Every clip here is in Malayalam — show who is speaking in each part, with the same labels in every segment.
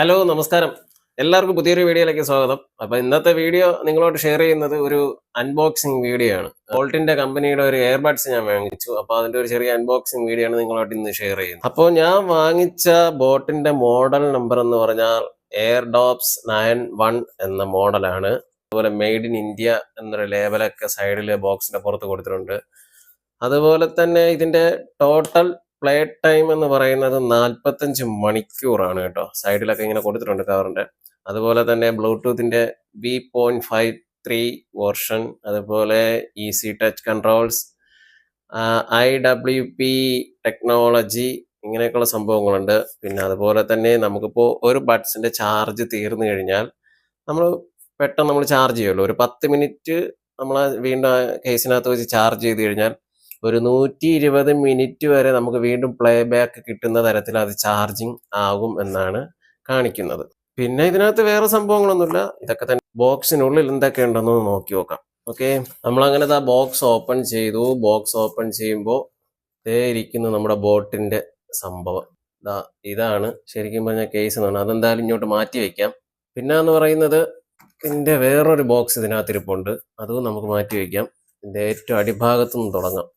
Speaker 1: ഹലോ നമസ്കാരം. എല്ലാവർക്കും പുതിയൊരു വീഡിയോയിലേക്ക് സ്വാഗതം. അപ്പൊ ഇന്നത്തെ വീഡിയോ നിങ്ങളോട് ഷെയർ ചെയ്യുന്നത് ഒരു അൺബോക്സിംഗ് വീഡിയോ ആണ്. ബോൾട്ടിന്റെ കമ്പനിയുടെ ഒരു എയർബഡ്സ് ഞാൻ വാങ്ങിച്ചു. അപ്പൊ അതിന്റെ ഒരു ചെറിയ അൺബോക്സിംഗ് വീഡിയോ ആണ് നിങ്ങളോട് ഇന്ന് ഷെയർ ചെയ്യുന്നത്. അപ്പോൾ ഞാൻ വാങ്ങിച്ച ബോട്ടിന്റെ മോഡൽ നമ്പർ എന്ന് പറഞ്ഞാൽ എയർ ഡോപ്സ് നയൻ വൺ എന്ന മോഡലാണ് അതുപോലെ മെയ്ഡ് ഇൻ ഇന്ത്യ എന്നൊരു ലേബലൊക്കെ സൈഡിൽ ബോക്സിന്റെ പുറത്ത് കൊടുത്തിട്ടുണ്ട്. അതുപോലെ തന്നെ ഇതിന്റെ ടോട്ടൽ പ്ലേ ടൈം എന്ന് പറയുന്നത് നാൽപ്പത്തഞ്ച് മണിക്കൂറാണ് കേട്ടോ. സൈഡിലൊക്കെ ഇങ്ങനെ കൊടുത്തിട്ടുണ്ട് കവറിന്റെ അതുപോലെ തന്നെ ബ്ലൂടൂത്തിന്റെ V point five three version അതുപോലെ easy touch controls I W P technology ഇങ്ങനെയൊക്കെയുള്ള സംഭവങ്ങളുണ്ട്. പിന്നെ അതുപോലെ തന്നെ നമുക്കിപ്പോൾ ഒരു ബഡ്സിന്റെ ചാർജ് തീർന്നു കഴിഞ്ഞാൽ നമ്മൾ പെട്ടെന്ന് നമ്മൾ ചാർജ് ചെയ്യുമല്ലോ. ഒരു പത്ത് മിനിറ്റ് നമ്മൾ വീണ്ടും കേസിനകത്ത് വെച്ച് ചാർജ് ചെയ്ത് കഴിഞ്ഞാൽ ഒരു നൂറ്റി ഇരുപത് മിനിറ്റ് വരെ നമുക്ക് വീണ്ടും പ്ലേ ബാക്ക് കിട്ടുന്ന തരത്തിൽ അത് ചാർജിങ് ആകും എന്നാണ് കാണിക്കുന്നത്. പിന്നെ ഇതിനകത്ത് വേറെ സംഭവങ്ങളൊന്നുമില്ല. ഇതൊക്കെ തന്നെ ബോക്സിനുള്ളിൽ എന്തൊക്കെ ഉണ്ടെന്ന് നോക്കി നോക്കാം. ഓക്കെ നമ്മളങ്ങനെ ആ ബോക്സ് ഓപ്പൺ ചെയ്തു. ബോക്സ് ഓപ്പൺ ചെയ്യുമ്പോൾ ഇതേ ഇരിക്കുന്നു നമ്മുടെ ബോട്ടിന്റെ സംഭവം. ദാ ഇതാണ് ശരിക്കും പറഞ്ഞാൽ കേസ് എന്നാണ് അതെന്തായാലും ഇങ്ങോട്ട് മാറ്റി വെക്കാം. പിന്നെ എന്ന് പറയുന്നത് ഇതിന്റെ വേറൊരു ബോക്സ് ഇതിനകത്തിരിപ്പുണ്ട്. അതും നമുക്ക് മാറ്റി വെക്കാം. ഇതിന്റെ ഏറ്റവും അടിഭാഗത്തു നിന്ന് തുടങ്ങാം.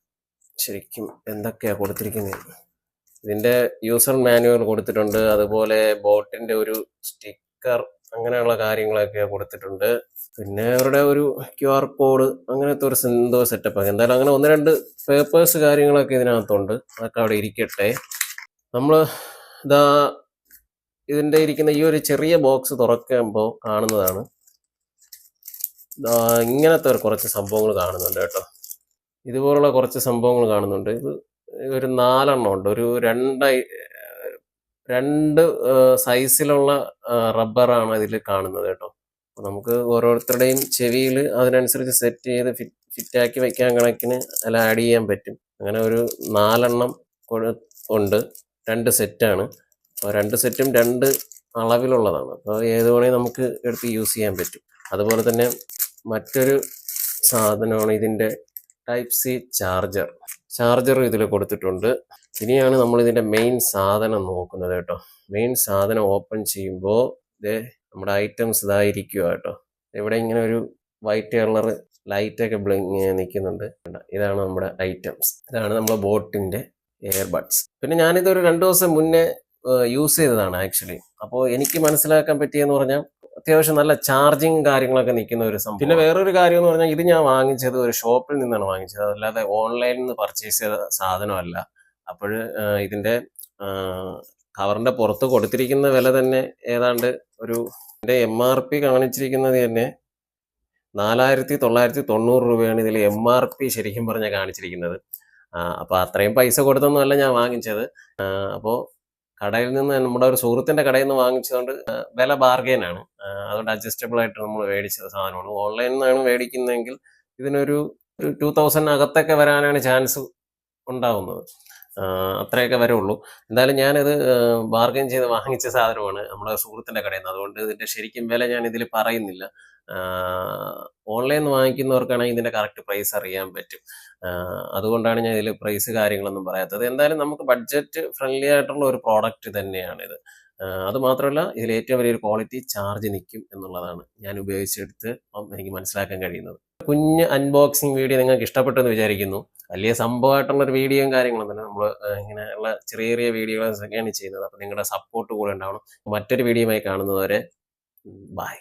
Speaker 1: ശരിക്കും എന്തൊക്കെയാ കൊടുത്തിരിക്കുന്നത് ഇതിന്റെ യൂസർ മാനുവൽ കൊടുത്തിട്ടുണ്ട്. അതുപോലെ ബോട്ടിന്റെ ഒരു സ്റ്റിക്കർ അങ്ങനെയുള്ള കാര്യങ്ങളൊക്കെ കൊടുത്തിട്ടുണ്ട്. പിന്നെ അവരുടെ ഒരു ക്യു ആർ കോഡ് അങ്ങനത്തെ ഒരു എന്തോ സെറ്റപ്പ് എന്തായാലും അങ്ങനെ ഒന്ന് രണ്ട് പേപ്പേഴ്സ് കാര്യങ്ങളൊക്കെ ഇതിനകത്തുണ്ട്. അതൊക്കെ അവിടെ ഇരിക്കട്ടെ. നമ്മൾ ഇതാ ഇതിന്റെ ഇരിക്കുന്ന ഈ ഒരു ചെറിയ ബോക്സ് തുറക്കുമ്പോൾ കാണുന്നതാണ്. ഇങ്ങനത്തെ ഒരു കുറച്ച് സംഭവങ്ങൾ കാണുന്നുണ്ട് കേട്ടോ. ഇതുപോലുള്ള കുറച്ച് സംഭവങ്ങൾ കാണുന്നുണ്ട്. ഇത് ഒരു നാലെണ്ണം ഉണ്ട്. ഒരു രണ്ടായി രണ്ട് സൈസിലുള്ള റബ്ബറാണ് ഇതിൽ കാണുന്നത് കേട്ടോ. അപ്പോൾ നമുക്ക് ഓരോരുത്തരുടെയും ചെവിയിൽ അതിനനുസരിച്ച് സെറ്റ് ചെയ്ത് ഫിറ്റ് ഫിറ്റാക്കി വെക്കാൻ കണക്കിന് അല്ല ആഡ് ചെയ്യാൻ പറ്റും. അങ്ങനെ ഒരു നാലെണ്ണം ഉണ്ട്. രണ്ട് സെറ്റാണ്. അപ്പോൾ രണ്ട് സെറ്റും രണ്ട് അളവിലുള്ളതാണ്. അപ്പോൾ ഏത് വേണമെങ്കിൽ നമുക്ക് എടുത്ത് യൂസ് ചെയ്യാൻ പറ്റും. അതുപോലെ തന്നെ മറ്റൊരു സാധനമാണ് ഇതിന്റെ ടൈപ്പ് സി ചാർജർ ചാർജർ ഇതിൽ കൊടുത്തിട്ടുണ്ട്. ഇനിയാണ് നമ്മൾ ഇതിന്റെ മെയിൻ സാധനം നോക്കുന്നത് കേട്ടോ. മെയിൻ സാധനം ഓപ്പൺ ചെയ്യുമ്പോൾ ഇത് നമ്മുടെ ഐറ്റംസ് ഇതായിരിക്കുക കേട്ടോ. ഇവിടെ ഇങ്ങനെ ഒരു വൈറ്റ് കളർ ലൈറ്റൊക്കെ ബ്ലിങ് നിൽക്കുന്നുണ്ട് ഇതാണ് നമ്മുടെ ഐറ്റംസ് ഇതാണ് നമ്മുടെ ബോട്ടിന്റെ എയർബഡ്സ് പിന്നെ ഞാനിതൊരു രണ്ടു ദിവസം മുന്നേ യൂസ് ചെയ്തതാണ് ആക്ച്വലി അപ്പോൾ എനിക്ക് മനസ്സിലാക്കാൻ പറ്റിയെന്ന് പറഞ്ഞാൽ അത്യാവശ്യം നല്ല ചാർജിങ് കാര്യങ്ങളൊക്കെ നിൽക്കുന്ന ഒരു സംഭവം. പിന്നെ വേറൊരു കാര്യം എന്ന് പറഞ്ഞാൽ ഇത് ഞാൻ വാങ്ങിച്ചത് ഒരു ഷോപ്പിൽ നിന്നാണ് വാങ്ങിച്ചത്. അല്ലാതെ ഓൺലൈനിൽ നിന്ന് പർച്ചേസ് ചെയ്ത സാധനമല്ല. അപ്പോൾ ഇതിന്റെ കവറിന്റെ പുറത്ത് കൊടുത്തിരിക്കുന്ന വില തന്നെ ഏതാണ്ട് ഒരു എന്റെ എം ആർ പി കാണിച്ചിരിക്കുന്നത് തന്നെ നാലായിരത്തി തൊള്ളായിരത്തി തൊണ്ണൂറ് രൂപയാണ് ഇതിൽ എം ആർ പി ശരിക്കും പറഞ്ഞാൽ കാണിച്ചിരിക്കുന്നത്. അപ്പോൾ അത്രയും പൈസ കൊടുത്തൊന്നുമല്ല ഞാൻ വാങ്ങിച്ചത്. അപ്പോൾ കടയിൽ നിന്ന് നമ്മുടെ ഒരു സുഹൃത്തിന്റെ കടയിൽ നിന്ന് വാങ്ങിച്ചതുകൊണ്ട് വില ബാർഗെയിൻ ആണ്. അതുകൊണ്ട് അഡ്ജസ്റ്റബിൾ ആയിട്ട് നമ്മൾ മേടിച്ച സാധനമാണ്. ഓൺലൈനിൽ നിന്നാണ് മേടിക്കുന്നതെങ്കിൽ ഇതിനൊരു ഒരു ടു തൗസൻഡ് അകത്തൊക്കെ വരാനാണ് ചാൻസ് ഉണ്ടാവുന്നത്. ആ, വരെ ഉള്ളൂ എന്തായാലും ഞാനിത് ബാർഗൈൻ ചെയ്ത് വാങ്ങിച്ച സാധനമാണ് നമ്മുടെ സുഹൃത്തിന്റെ കടയിൽ നിന്ന്. അതുകൊണ്ട് ഇതിന്റെ ശരിക്കും വില ഞാൻ ഇതിൽ പറയുന്നില്ല. ഓൺലൈനിൽ നിന്ന് വാങ്ങിക്കുന്നവർക്കാണെങ്കിൽ ഇതിന്റെ കറക്റ്റ് പ്രൈസ് അറിയാൻ പറ്റും. അതുകൊണ്ടാണ് ഞാൻ ഇതിൽ പ്രൈസ് കാര്യങ്ങളൊന്നും പറയാത്തത്. എന്തായാലും നമുക്ക് ബഡ്ജറ്റ് ഫ്രണ്ട്ലി ആയിട്ടുള്ള ഒരു പ്രോഡക്റ്റ് തന്നെയാണിത്. അത് മാത്രമല്ല ഇതിൽ ഏറ്റവും വലിയൊരു ക്വാളിറ്റി ചാർജ് നിൽക്കും എന്നുള്ളതാണ് ഞാൻ ഉപയോഗിച്ചെടുത്ത് എനിക്ക് മനസ്സിലാക്കാൻ കഴിയുന്നത്. കുഞ്ഞ് അൺബോക്സിങ് വീഡിയോ നിങ്ങൾക്ക് ഇഷ്ടപ്പെട്ടെന്ന് വിചാരിക്കുന്നു. വലിയ സംഭവമായിട്ടുള്ള ഒരു വീഡിയോയും കാര്യങ്ങളും തന്നെ നമ്മൾ ഇങ്ങനെയുള്ള ചെറിയ ചെറിയ വീഡിയോകളൊക്കെയാണ് ചെയ്യുന്നത്. അപ്പോൾ നിങ്ങളുടെ സപ്പോർട്ട് കൂടെ ഉണ്ടാവണം. മറ്റൊരു വീഡിയോയുമായി കാണുന്നതുവരെ ബൈ